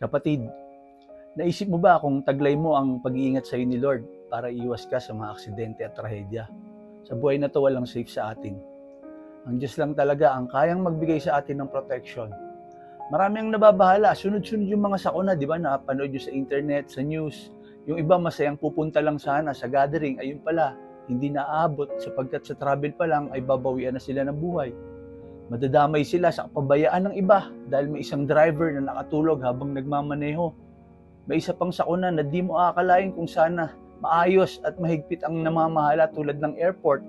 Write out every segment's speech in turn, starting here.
Kapatid, naisip mo ba kung taglay mo ang pag-iingat sa iyo ni Lord para iwas ka sa mga aksidente at trahedya? Sa buhay na to walang safe sa atin. Ang Diyos lang talaga ang kayang magbigay sa atin ng protection. Marami ang nababahala, sunod-sunod yung mga sakuna, di ba? Napanood nyo sa internet, sa news. Yung iba masayang pupunta lang sana sa gathering, ayun pala, hindi naaabot sapagkat sa travel pa lang ay babawian na sila ng buhay. Madadamay sila sa kapabayaan ng iba dahil may isang driver na nakatulog habang nagmamaneho. May isa pang sakuna na di mo aakalain kung sana maayos at mahigpit ang namamahala tulad ng airport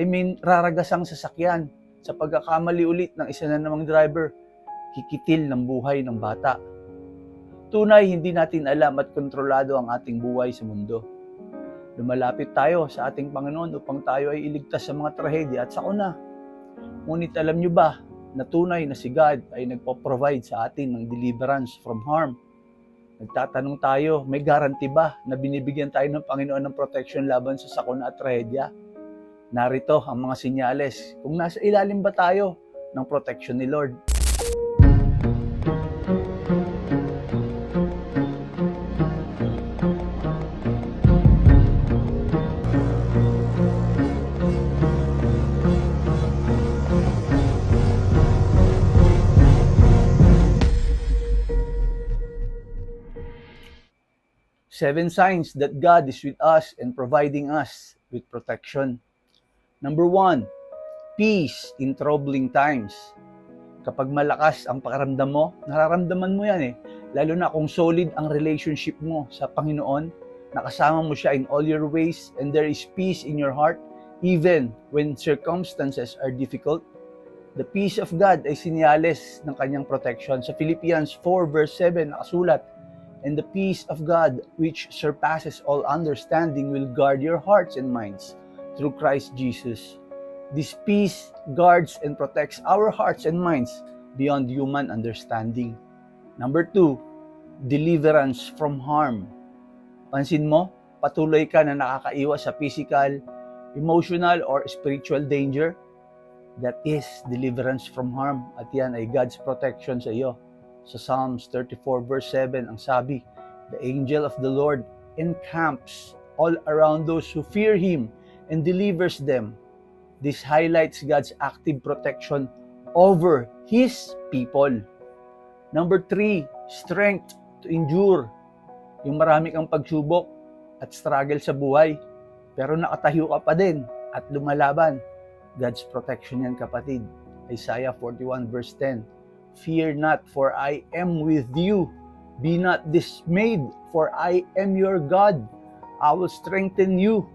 ay may raragasang sasakyan sa pagkakamali ulit ng isa na namang driver, kikitil ng buhay ng bata. Tunay, hindi natin alam at kontrolado ang ating buhay sa mundo. Lumalapit tayo sa ating Panginoon upang tayo ay iligtas sa mga trahedya at sakuna. Ngunit alam nyo ba na tunay na si God ay nagpo-provide sa atin ng deliverance from harm? Nagtatanong tayo, may guarantee ba na binibigyan tayo ng Panginoon ng protection laban sa sakuna at trahedya? Narito ang mga sinyales kung nasa ilalim ba tayo ng protection ni Lord. Seven signs that God is with us and providing us with protection. Number one, peace in troubling times. Kapag malakas ang pakiramdam mo, nararamdaman mo yan eh. Lalo na kung solid ang relationship mo sa Panginoon, nakasama mo siya in all your ways, and there is peace in your heart, even when circumstances are difficult. The peace of God ay sinyales ng kanyang protection. Sa Philippians 4 verse 7 nakasulat, And the peace of God, which surpasses all understanding, will guard your hearts and minds through Christ Jesus. This peace guards and protects our hearts and minds beyond human understanding. Number two, deliverance from harm. Pansin mo, patuloy ka na nakakaiwas sa physical, emotional, or spiritual danger. That is deliverance from harm. At yan ay God's protection sa iyo. Sa Psalms 34 verse 7, ang sabi, The angel of the Lord encamps all around those who fear Him and delivers them. This highlights God's active protection over His people. Number three, strength to endure. Yung marami kang pagsubok at struggle sa buhay, pero nakatayo ka pa din at lumalaban. God's protection yan kapatid. Isaiah 41 verse 10. Fear not, for I am with you. Be not dismayed, for I am your God. I will strengthen you.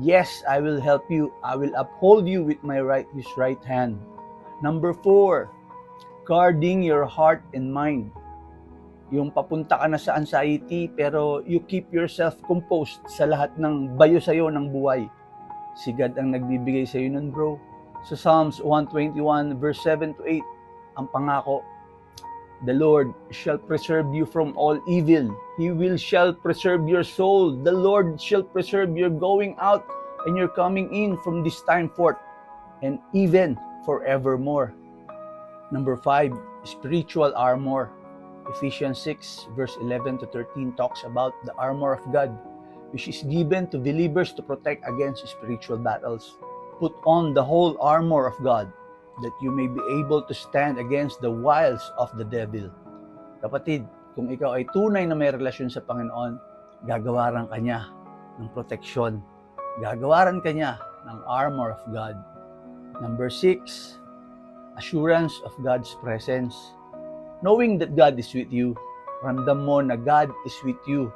Yes, I will help you. I will uphold you with my righteous right hand. Number four, guarding your heart and mind. Yung papunta ka na sa anxiety, pero you keep yourself composed sa lahat ng bayo sa'yo ng buhay. Si God ang nagbibigay sa'yo nun, bro. Sa Psalms 121 verse 7 to 8, ang pangako, The Lord shall preserve you from all evil. He will shall preserve your soul. The Lord shall preserve your going out and your coming in from this time forth and even forevermore. Number five, spiritual armor. Ephesians 6 verse 11 to 13 talks about the armor of God, which is given to believers to protect against spiritual battles. Put on the whole armor of God that you may be able to stand against the wiles of the devil. Kapatid, kung ikaw ay tunay na may relasyon sa Panginoon, gagawaran ka niya ng proteksyon. Gagawaran ka niya ng armor of God. Number six, assurance of God's presence. Knowing that God is with you, ramdam mo na God is with you.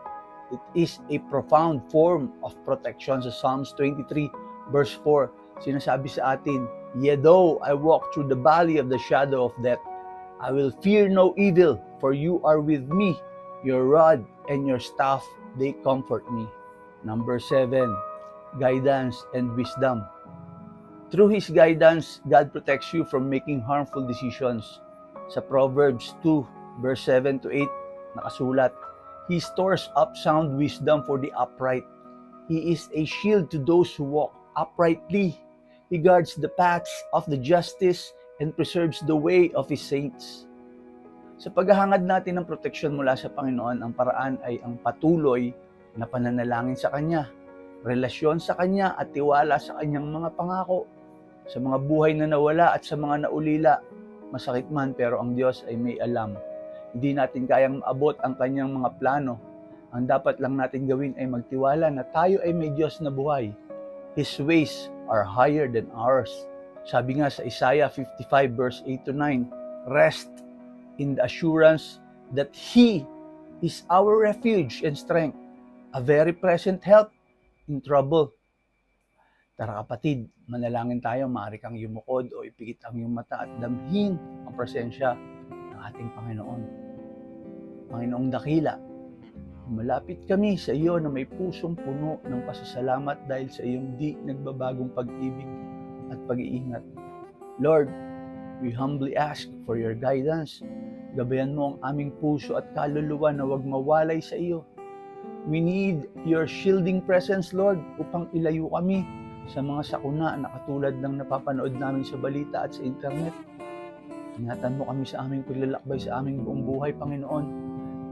It is a profound form of protection sa Psalms 23 verse 4. Sinasabi sa atin, Yea though I walk through the valley of the shadow of death, I will fear no evil, for you are with me. Your rod and your staff, they comfort me. Number seven, guidance and wisdom. Through His guidance, God protects you from making harmful decisions. Sa Proverbs 2, verse 7 to 8, nakasulat, He stores up sound wisdom for the upright. He is a shield to those who walk uprightly. He guards the paths of the justice and preserves the way of his saints. Sa paghahangad natin ng proteksyon mula sa Panginoon, ang paraan ay ang patuloy na pananalangin sa Kanya, relasyon sa Kanya at tiwala sa Kanyang mga pangako. Sa mga buhay na nawala at sa mga naulila, masakit man pero ang Diyos ay may alam. Hindi natin kayang maabot ang Kanyang mga plano. Ang dapat lang natin gawin ay magtiwala na tayo ay may Diyos na buhay. His ways are higher than ours. Sabi nga sa Isaiah 55 verse 8 to 9, Rest in the assurance that He is our refuge and strength, a very present help in trouble. Tara kapatid, manalangin tayo, maaari kang yumukod o ipikit ang iyong mata at damhin ang presensya ng ating Panginoon. Panginoong dakila, malapit kami sa iyo na may pusong puno ng pasasalamat dahil sa iyong di nagbabagong pag-ibig at pag-iingat. Lord, we humbly ask for your guidance. Gabayan mo ang aming puso at kaluluwa na huwag mawalay sa iyo. We need your shielding presence, Lord, upang ilayo kami sa mga sakuna na katulad ng napapanood namin sa balita at sa internet. Ingatan mo kami sa aming paglalakbay sa aming buong buhay, Panginoon.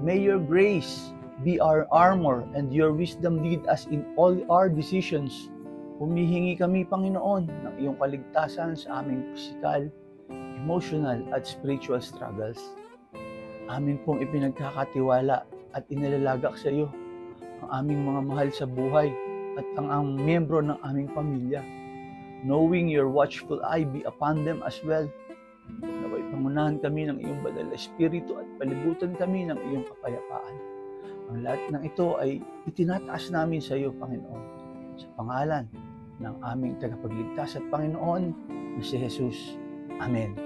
May your grace be our armor and your wisdom lead us in all our decisions. Humihingi kami, Panginoon, ng iyong kaligtasan sa aming physical, emotional at spiritual struggles. Amin pong ipinagkakatiwala at inilalagak sa iyo ang aming mga mahal sa buhay at ang, ang miyembro ng aming pamilya. Knowing your watchful eye be upon them as well. Naway pangunahan kami ng iyong banal na espiritu at palibutan kami ng iyong kapayapaan. Ang lahat ng ito ay itinataas namin sa iyo, Panginoon, sa pangalan ng aming tagapagligtas at Panginoon na si Jesus. Amen.